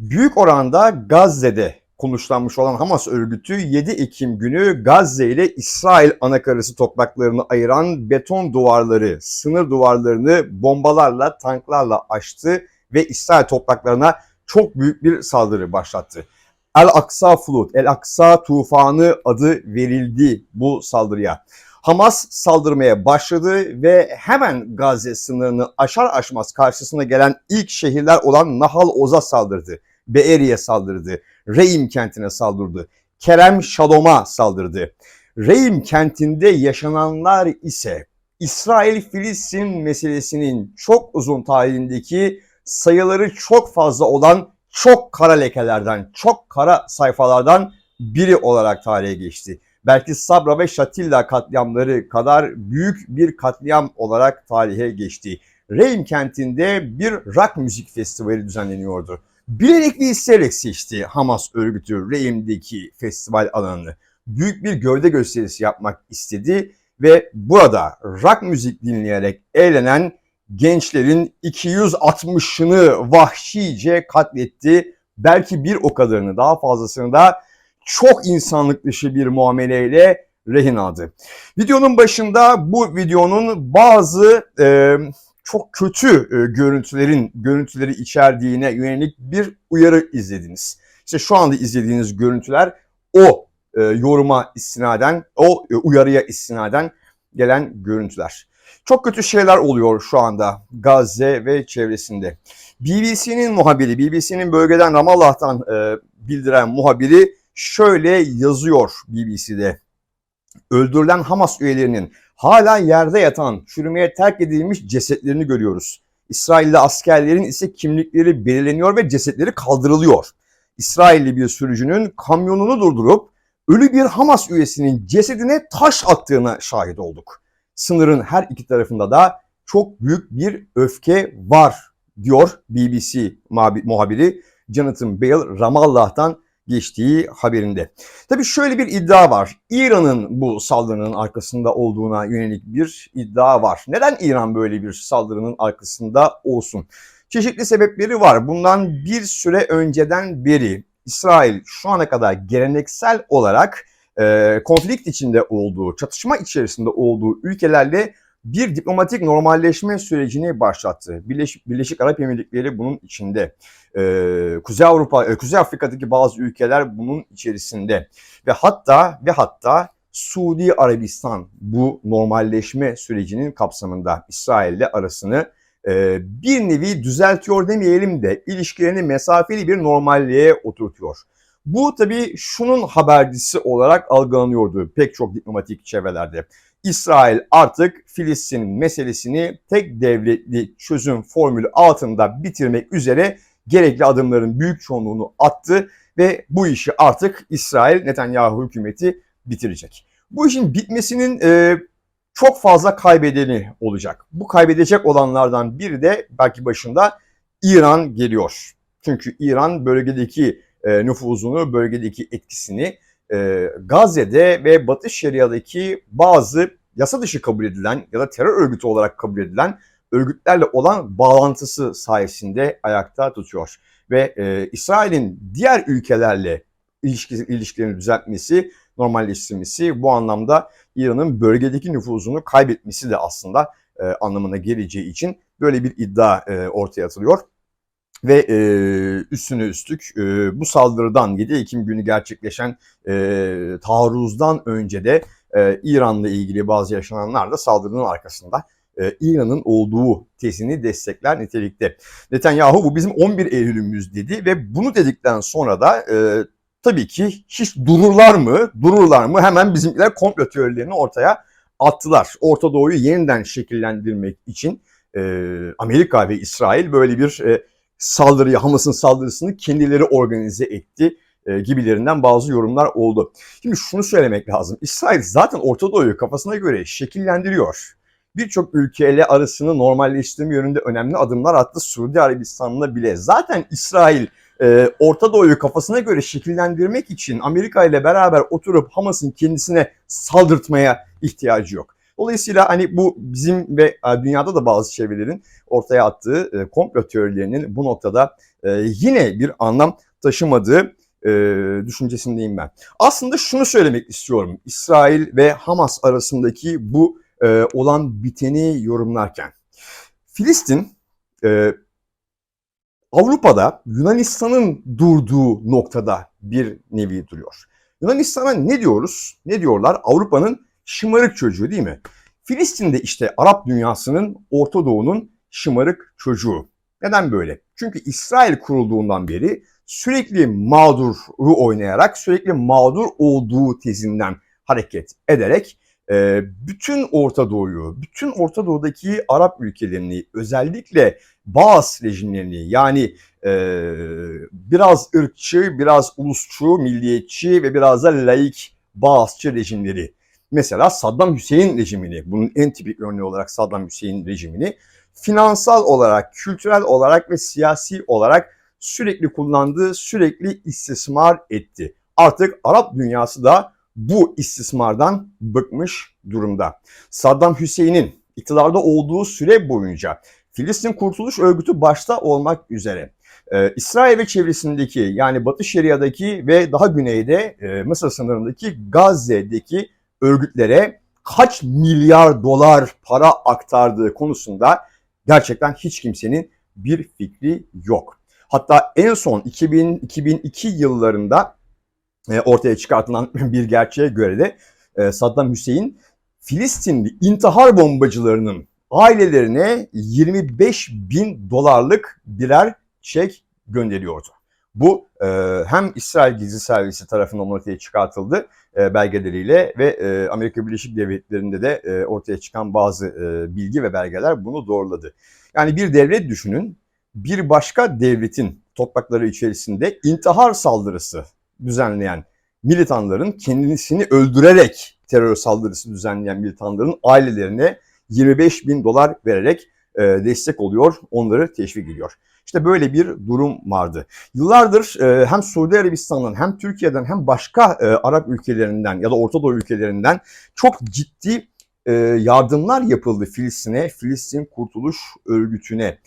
Büyük oranda Gazze'de konuşlanmış olan Hamas örgütü 7 Ekim günü Gazze ile İsrail anakarası topraklarını ayıran beton duvarları, sınır duvarlarını bombalarla, tanklarla aştı ve İsrail topraklarına çok büyük bir saldırı başlattı. El Aksa Flood, El Aksa Tufanı adı verildi bu saldırıya. Hamas saldırmaya başladı ve hemen Gazze sınırını aşar aşmaz karşısına gelen ilk şehirler olan Nahal Oz'a saldırdı. Beeri'ye saldırdı. Reim kentine saldırdı. Kerem Şalom'a saldırdı. Reim kentinde yaşananlar ise İsrail-Filistin meselesinin çok uzun tarihindeki sayıları çok fazla olan çok kara lekelerden, çok kara sayfalardan biri olarak tarihe geçti. Belki Sabra ve Şatilla katliamları kadar büyük bir katliam olarak tarihe geçti. Reim kentinde bir rock müzik festivali düzenleniyordu. Bilerek ve isteyerek seçti Hamas örgütü Reim'deki festival alanını. Büyük bir gövde gösterisi yapmak istedi ve burada rock müzik dinleyerek eğlenen gençlerin 260'ını vahşice katletti. Belki bir o kadarını daha fazlasını da çok insanlık dışı bir muameleyle rehin aldı. Videonun başında bu videonun bazı e, çok kötü e, görüntülerin görüntüleri içerdiğine yönelik bir uyarı izlediniz. İşte şu anda izlediğiniz görüntüler o e, yoruma istinaden, o e, uyarıya istinaden gelen görüntüler. Çok kötü şeyler oluyor şu anda Gazze ve çevresinde. BBC'nin muhabiri, BBC'nin bölgeden Ramallah'tan e, bildiren muhabiri şöyle yazıyor BBC'de. Öldürülen Hamas üyelerinin hala yerde yatan, çürümeye terk edilmiş cesetlerini görüyoruz. İsrailli askerlerin ise kimlikleri belirleniyor ve cesetleri kaldırılıyor. İsrailli bir sürücünün kamyonunu durdurup ölü bir Hamas üyesinin cesedine taş attığına şahit olduk. Sınırın her iki tarafında da çok büyük bir öfke var diyor BBC muhabiri Jonathan Bale Ramallah'tan geçtiği haberinde. Tabii şöyle bir iddia var. İran'ın bu saldırının arkasında olduğuna yönelik bir iddia var. Neden İran böyle bir saldırının arkasında olsun? Çeşitli sebepleri var. Bundan bir süre önceden beri İsrail şu ana kadar geleneksel olarak e, konflikt içinde olduğu, çatışma içerisinde olduğu ülkelerle bir diplomatik normalleşme sürecini başlattı. Birleşik, Birleşik Arap Emirlikleri bunun içinde. Ee, Kuzey Avrupa, e, Kuzey Afrika'daki bazı ülkeler bunun içerisinde. Ve hatta ve hatta Suudi Arabistan bu normalleşme sürecinin kapsamında İsrail ile arasını e, bir nevi düzeltiyor demeyelim de ilişkilerini mesafeli bir normalliğe oturtuyor. Bu tabii şunun habercisi olarak algılanıyordu pek çok diplomatik çevrelerde. İsrail artık Filistin meselesini tek devletli çözüm formülü altında bitirmek üzere gerekli adımların büyük çoğunluğunu attı ve bu işi artık İsrail Netanyahu hükümeti bitirecek. Bu işin bitmesinin e, çok fazla kaybedeni olacak. Bu kaybedecek olanlardan biri de belki başında İran geliyor. Çünkü İran bölgedeki e, nüfuzunu, bölgedeki etkisini e, Gazze'de ve Batı Şeria'daki bazı yasa dışı kabul edilen ya da terör örgütü olarak kabul edilen örgütlerle olan bağlantısı sayesinde ayakta tutuyor. Ve e, İsrail'in diğer ülkelerle ilişki, ilişkilerini düzeltmesi, normalleştirmesi bu anlamda İran'ın bölgedeki nüfuzunu kaybetmesi de aslında e, anlamına geleceği için böyle bir iddia e, ortaya atılıyor. Ve e, üstüne üstlük e, bu saldırıdan 7 Ekim günü gerçekleşen e, taarruzdan önce de e, İran'la ilgili bazı yaşananlar da saldırının arkasında e, İran'ın olduğu tezini destekler nitelikte. Netanyahu bu bizim 11 Eylül'ümüz dedi ve bunu dedikten sonra da e, tabii ki hiç dururlar mı? Dururlar mı? Hemen bizimkiler komplo teorilerini ortaya attılar. Orta Doğu'yu yeniden şekillendirmek için e, Amerika ve İsrail böyle bir e, saldırıyı, Hamas'ın saldırısını kendileri organize etti e, gibilerinden bazı yorumlar oldu. Şimdi şunu söylemek lazım. İsrail zaten Orta Doğu'yu kafasına göre şekillendiriyor. Birçok ülkeyle arasını normalleştirme yönünde önemli adımlar attı Suudi Arabistan'la bile. Zaten İsrail e, Orta Doğu'yu kafasına göre şekillendirmek için Amerika ile beraber oturup Hamas'ın kendisine saldırtmaya ihtiyacı yok. Dolayısıyla hani bu bizim ve e, dünyada da bazı çevrelerin ortaya attığı e, komplo teorilerinin bu noktada e, yine bir anlam taşımadığı düşüncesindeyim ben. Aslında şunu söylemek istiyorum. İsrail ve Hamas arasındaki bu olan biteni yorumlarken. Filistin Avrupa'da Yunanistan'ın durduğu noktada bir nevi duruyor. Yunanistan'a ne diyoruz? Ne diyorlar? Avrupa'nın şımarık çocuğu değil mi? Filistin de işte Arap dünyasının, Orta Doğu'nun şımarık çocuğu. Neden böyle? Çünkü İsrail kurulduğundan beri sürekli mağduru oynayarak, sürekli mağdur olduğu tezinden hareket ederek e, bütün Orta Doğu'yu, bütün Orta Doğu'daki Arap ülkelerini, özellikle Baas rejimlerini yani e, biraz ırkçı, biraz ulusçu, milliyetçi ve biraz da laik Baasçı rejimleri. Mesela Saddam Hüseyin rejimini, bunun en tipik örneği olarak Saddam Hüseyin rejimini finansal olarak, kültürel olarak ve siyasi olarak sürekli kullandığı, sürekli istismar etti. Artık Arap dünyası da bu istismardan bıkmış durumda. Saddam Hüseyin'in iktidarda olduğu süre boyunca Filistin Kurtuluş Örgütü başta olmak üzere e, İsrail ve çevresindeki yani Batı Şeria'daki ve daha güneyde e, Mısır sınırındaki Gazze'deki örgütlere kaç milyar dolar para aktardığı konusunda gerçekten hiç kimsenin bir fikri yok. Hatta en son 2000, 2002 yıllarında e, ortaya çıkartılan bir gerçeğe göre de e, Saddam Hüseyin Filistinli intihar bombacılarının ailelerine 25 bin dolarlık birer çek gönderiyordu. Bu e, hem İsrail Gizli Servisi tarafından ortaya çıkartıldı e, belgeleriyle ve e, Amerika Birleşik Devletleri'nde de e, ortaya çıkan bazı e, bilgi ve belgeler bunu doğruladı. Yani bir devlet düşünün bir başka devletin toprakları içerisinde intihar saldırısı düzenleyen militanların kendisini öldürerek terör saldırısı düzenleyen militanların ailelerine 25 bin dolar vererek e, destek oluyor, onları teşvik ediyor. İşte böyle bir durum vardı. Yıllardır e, hem Suudi Arabistan'dan hem Türkiye'den hem başka e, Arap ülkelerinden ya da Orta Doğu ülkelerinden çok ciddi e, yardımlar yapıldı Filistin'e, Filistin Kurtuluş Örgütü'ne.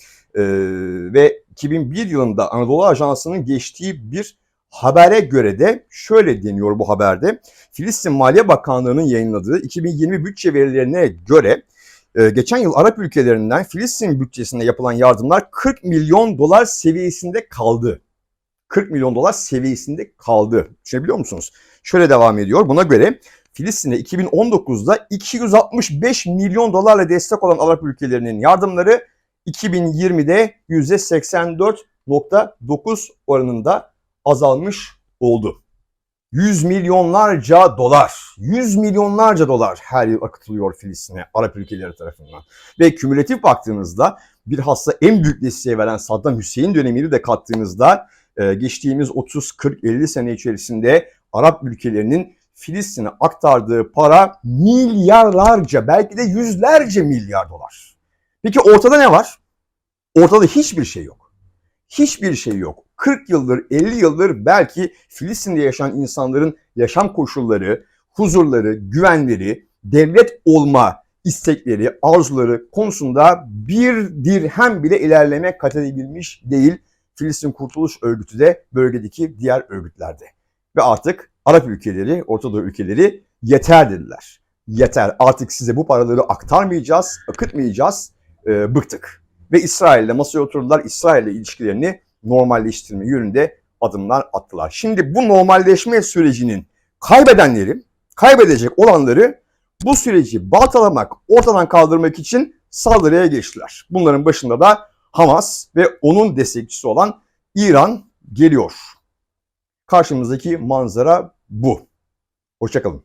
Ve 2001 yılında Anadolu Ajansı'nın geçtiği bir habere göre de şöyle deniyor bu haberde. Filistin Maliye Bakanlığı'nın yayınladığı 2020 bütçe verilerine göre e, geçen yıl Arap ülkelerinden Filistin bütçesine yapılan yardımlar 40 milyon dolar seviyesinde kaldı. 40 milyon dolar seviyesinde kaldı. Düşünebiliyor musunuz? Şöyle devam ediyor. Buna göre Filistin'e 2019'da 265 milyon dolarla destek olan Arap ülkelerinin yardımları 2020'de %84.9 oranında azalmış oldu. 100 milyonlarca dolar, 100 milyonlarca dolar her yıl akıtılıyor Filistin'e Arap ülkeleri tarafından. Ve kümülatif baktığınızda bir hasta en büyük desteği veren Saddam Hüseyin dönemini de kattığınızda e, geçtiğimiz 30, 40, 50 sene içerisinde Arap ülkelerinin Filistin'e aktardığı para milyarlarca belki de yüzlerce milyar dolar. Peki ortada ne var? Ortada hiçbir şey yok. Hiçbir şey yok. 40 yıldır, 50 yıldır belki Filistin'de yaşayan insanların yaşam koşulları, huzurları, güvenleri, devlet olma istekleri, arzuları konusunda bir dirhem bile ilerleme kat edebilmiş değil Filistin Kurtuluş Örgütü de bölgedeki diğer örgütlerde. Ve artık Arap ülkeleri, Orta Doğu ülkeleri yeter dediler. Yeter artık size bu paraları aktarmayacağız, akıtmayacağız, e, bıktık. Ve İsrail'le masaya oturdular, İsrail'le ilişkilerini normalleştirme yönünde adımlar attılar. Şimdi bu normalleşme sürecinin kaybedenleri, kaybedecek olanları bu süreci baltalamak, ortadan kaldırmak için saldırıya geçtiler. Bunların başında da Hamas ve onun destekçisi olan İran geliyor. Karşımızdaki manzara bu. Hoşçakalın.